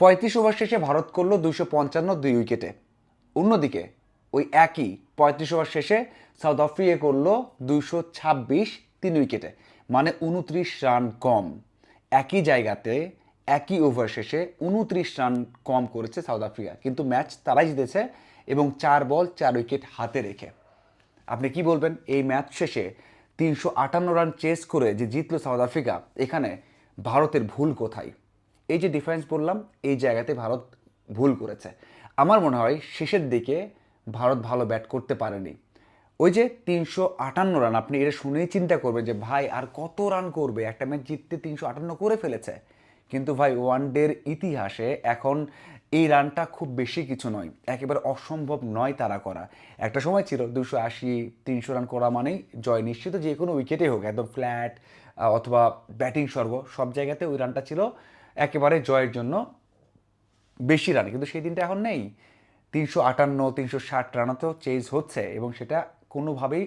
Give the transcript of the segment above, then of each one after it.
পঁয়ত্রিশ ওভার শেষে ভারত করল দুইশো পঞ্চান্ন দুই উইকেটে। অন্যদিকে, ওই একই পঁয়ত্রিশ ওভার শেষে সাউথ আফ্রিকা করল দুইশো ছাব্বিশ তিন উইকেটে মানে উনত্রিশ রান কম। একই জায়গাতে, একই ওভার শেষে উনত্রিশ রান কম করেছে সাউথ আফ্রিকা। কিন্তু ম্যাচ তারাই জিতেছে এবং চার বল, চার উইকেট হাতে রেখে। আপনি কি বলবেন, এই ম্যাচ শেষে তিনশো আটান্ন রান চেস করে যে জিতলো সাউথ আফ্রিকা, এখানে ভারতের ভুল কোথায়? এই যে ডিফারেন্স বললাম, এই জায়গাতে ভারত ভুল করেছে। আমার মনে হয় শেষের দিকে ভারত ভালো ব্যাট করতে পারেনি। ওই যে তিনশো আটান্ন রান আপনি এটা শুনেই চিন্তা করবেন যে, ভাই, আর কত রান করবে? একটা ম্যাচ জিততে তিনশো আটান্ন করে ফেলেছে। কিন্তু ভাই ওয়ান ডের ইতিহাসে এখন এই রানটা খুব বেশি কিছু নয়। একেবারে অসম্ভব নয় তারা করা। একটা সময় ছিল দুশো আশি, তিনশো রান করা মানেই জয় নিশ্চিত যে কোনো উইকেটে হোক, একদম ফ্ল্যাট অথবা ব্যাটিং সর্ব, সব জায়গাতে ওই রানটা ছিল। একেবারে জয়ের জন্য বেশি রান। কিন্তু সেই দিনটা এখন নেই। তিনশো আটান্ন, তিনশো ষাট রানও তো চেঞ্জ হচ্ছে এবং সেটা কোনোভাবেই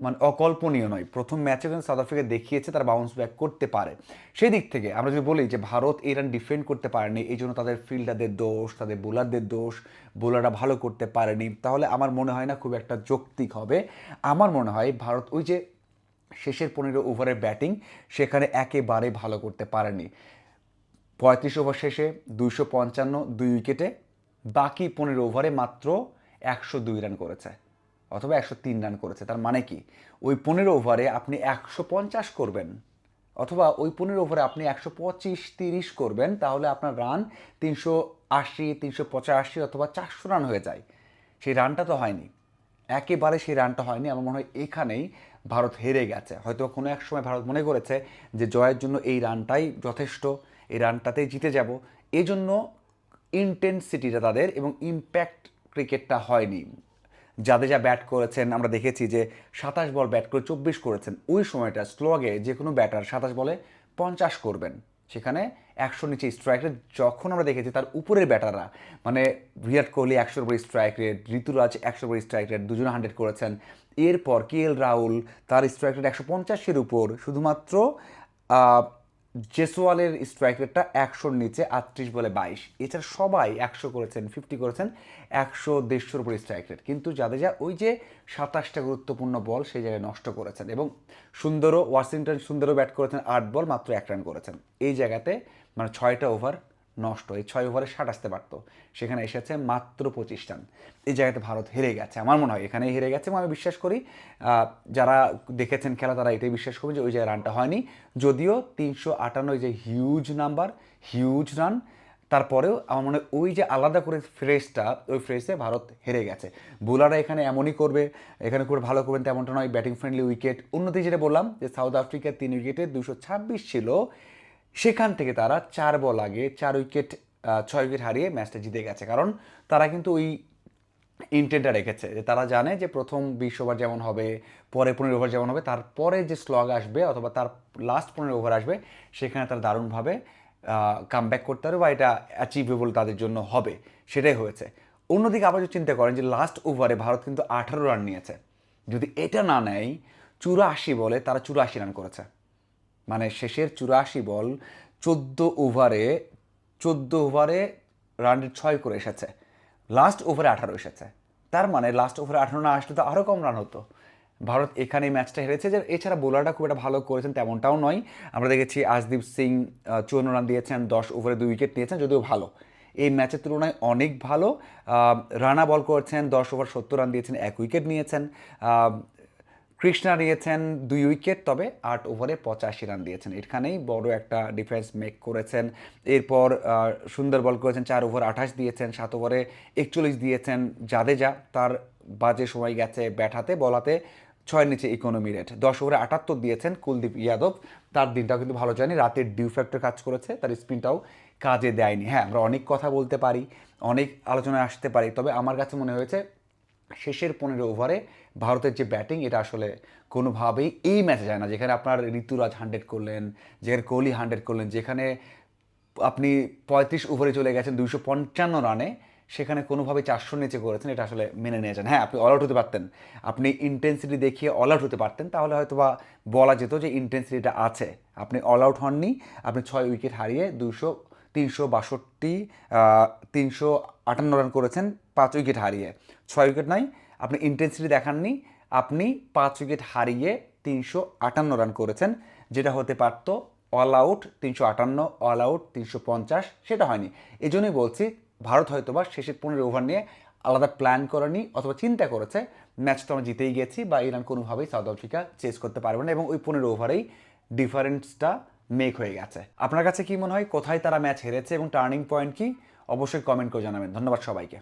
মানে অকল্পনীয় নয়। প্রথম ম্যাচে কিন্তু সাউথ আফ্রিকা দেখিয়েছে, তারা বাউন্স ব্যাক করতে পারে। সেই দিক থেকে আমরা যদি বলি যে ভারত এই রান ডিফেন্ড করতে পারেনি, এই জন্য তাদের ফিল্ডারদের দোষ, তাদের বোলারদের দোষ বোলাররা ভালো করতে পারেনি, তাহলে আমার মনে হয় না খুব একটা যৌক্তিক হবে। আমার মনে হয় ভারত ওই যে শেষের পনেরো ওভারের ব্যাটিং সেখানে একেবারে ভালো করতে পারেনি। পঁয়ত্রিশ ওভার শেষে দুইশো পঞ্চান্ন, দুই উইকেটে, বাকি পনেরো ওভারে মাত্র একশো দুই রান করেছে, অথবা একশো তিন রান করেছে। তার মানে কি? ওই পনেরো ওভারে আপনি একশো পঞ্চাশ করবেন, অথবা ওই পনেরো ওভারে আপনি একশো পঁচিশ তিরিশ করবেন, তাহলে আপনার রান তিনশো আশি, তিনশো পঁচাশি অথবা চারশো রান হয়ে যায়। সেই রানটা তো হয়নি। একেবারে সেই রানটা হয়নি। আমার মনে হয় এখানেই ভারত হেরে গেছে। হয়তো কোনো এক সময় ভারত মনে করেছে যে জয়ের জন্য এই রানটাই যথেষ্ট। এই রানটাতেই জিতে যাব। এই জন্য ইন্টেন্সিটিটা তাদের এবং ইম্প্যাক্ট ক্রিকেটটা হয়নি। জাদেজা ব্যাট করেছেন, আমরা দেখেছি যে সাতাশ বল ব্যাট করে চব্বিশ করেছেন। ওই সময়টা স্লোয়াগে যে কোনো ব্যাটার সাতাশ বলে পঞ্চাশ করবেন। সেখানে একশো নিচে স্ট্রাইক রেট যখন আমরা দেখেছি তার উপরের ব্যাটাররা মানে বিরাট কোহলি একশোর উপরে স্ট্রাইক রেট ঋতুরাজ একশোর উপরে স্ট্রাইক রেট দুজনে হান্ড্রেড করেছেন। এরপর কে এল রাহুল তার স্ট্রাইক রেট একশো পঞ্চাশের উপর। শুধুমাত্র জেসওয়ালের স্ট্রাইক রেটটা একশোর নিচে, আটত্রিশ বলে বাইশ। এছাড়া সবাই একশো করেছেন ফিফটি করেছেন, একশো দেড়শোর উপরে স্ট্রাইক রেট কিন্তু জাদেজা ওই যে সাতাশটা গুরুত্বপূর্ণ বল সেই জায়গায় নষ্ট করেছেন এবং সুন্দরও, ওয়াশিংটন সুন্দরও ব্যাট করেছেন, আট বল মাত্র এক রান করেছেন। এই জায়গাতে মানে ছয়টা ওভার নষ্ট, এই ছয় ওভারে ষাট আসতে পারতো। সেখানে এসেছে মাত্র পঁচিশ রান। এই জায়গাতে ভারত হেরে গেছে। আমার মনে হয় এখানেই হেরে গেছে এবং আমি বিশ্বাস করি যারা দেখেছেন খেলা তারা এটাই বিশ্বাস করবেন যে ওই জায়গায় রানটা হয়নি। যদিও তিনশো আটান্ন যে হিউজ নাম্বার হিউজ রান তারপরেও আমার মনে হয় ওই যে আলাদা করে ফ্রেশটা ওই ফ্রেশে ভারত হেরে গেছে। বোলাররা এখানে এমনই করবে, এখানে করে ভালো করবেন তেমনটা নয় ব্যাটিং ফ্রেন্ডলি উইকেট অন্যদিকে যেটা বললাম যে সাউথ আফ্রিকার তিন উইকেটে দুশো ছাব্বিশ ছিল। সেখান থেকে তারা চার বল আগে, চার উইকেট ছয় উইকেট হারিয়ে ম্যাচটা জিতে গেছে। কারণ তারা কিন্তু ওই ইন্টেন্টটা রেখেছে যে তারা জানে যে প্রথম বিশ ওভার যেমন হবে, পরে পনেরো ওভার যেমন হবে, তারপরে যে স্লগ আসবে অথবা তার লাস্ট পনেরো ওভার আসবে, সেখানে তারা দারুণভাবে কাম ব্যাক করতে পারবে বা এটা অ্যাচিভেবল তাদের জন্য হবে। সেটাই হয়েছে। অন্যদিকে আবার যদি চিন্তা করেন যে লাস্ট ওভারে ভারত কিন্তু আঠারো রান নিয়েছে। যদি এটা না নেয়, চুরাশি বলে তারা চুরাশি রান করেছে। মানে শেষের চুরাশি বল চোদ্দ ওভারে চোদ্দ ওভারে রান ছয় করে এসেছে। লাস্ট ওভারে আঠারো এসেছে। তার মানে লাস্ট ওভারে আঠারো না আসলে তো আরও কম রান হতো। ভারত এখানে ম্যাচটা হেরেছে যে এছাড়া বোলারটা খুব একটা ভালো করেছেন তেমনটাও নয়। আমরা দেখেছি আজদীপ সিং চুয়ান্ন রান দিয়েছেন, দশ ওভারে দুই উইকেট নিয়েছেন, যদিও ভালো। এই ম্যাচের তুলনায় অনেক ভালো। রানা বল করেছেন, দশ ওভার সত্তর রান দিয়েছেন, এক উইকেট নিয়েছেন। কৃষ্ণা নিয়েছেন দুই উইকেট, তবে আট ওভারে পঁচাশি রান দিয়েছেন। এখানেই বড় একটা ডিফেন্স মেক করেছেন। এরপর সুন্দর বল করেছেন, চার ওভার আঠাশ দিয়েছেন, সাত ওভারে একচল্লিশ দিয়েছেন জাদেজা। তার বাজে সময় গেছে ব্যাট বলাতে ছয়ের নিচে ইকোনমি রেট দশ ওভারে আটাত্তর দিয়েছেন কুলদীপ ইয়াদব। তার দিনটাও কিন্তু ভালো যায়নি, রাতের ডিউ ফ্যাক্টর কাজ করেছে, তার স্পিনটাও কাজে দেয়নি। হ্যাঁ আমরা অনেক কথা বলতে পারি, অনেক আলোচনায় আসতে পারি, তবে আমার কাছে মনে হয়েছে শেষের পনেরো ওভারে ভারতের যে ব্যাটিং, এটা আসলে কোনোভাবেই এই ম্যাচে যায় না। যেখানে আপনার ঋতুরাজ হান্ড্রেড করলেন, যেখানে কোহলি হান্ড্রেড করলেন, যেখানে আপনি পঁয়ত্রিশ ওভারে চলে গেছেন দুইশো পঞ্চান্ন রানে, সেখানে কোনোভাবে চারশো নিচে করেছেন, এটা আসলে মেনে নিয়ে যান হ্যাঁ আপনি অল আউট হতে পারতেন। আপনি ইন্টেন্সিটি দেখিয়ে অল আউট হতে পারতেন, তাহলে হয়তো বা বলা যেত যে ইন্টেন্সিটিটা আছে। আপনি অল আউট হননি, আপনি ছয় উইকেট হারিয়ে দুশো তিনশো বাষট্টি তিনশো আটান্ন রান করেছেন, পাঁচ উইকেট হারিয়ে। ছয় উইকেট নয় আপনি ইন্টেন্সিটি দেখাননি। আপনি পাঁচ উইকেট হারিয়ে তিনশো আটান্ন রান করেছেন। যেটা হতে পারতো অল আউট তিনশো আটান্ন অল আউট তিনশো পঞ্চাশ, সেটা হয়নি। এই জন্যই বলছি, ভারত হয়তোবা শেষের পনেরো ওভার নিয়ে আলাদা প্ল্যান করেনি অথবা চিন্তা করেছে ম্যাচ তো আমরা জিতেই গেছি বা ইরান কোনোভাবেই সাউথ আফ্রিকা চেস করতে পারবে না এবং ওই পনেরো ওভারেই ডিফারেন্সটা মেক হয়ে গেছে। আপনার কাছে কি মনে হয়? কোথায় তারা ম্যাচ হেরেছে এবং টার্নিং পয়েন্ট কি? অবশ্যই কমেন্ট করে জানাবেন। ধন্যবাদ সবাইকে।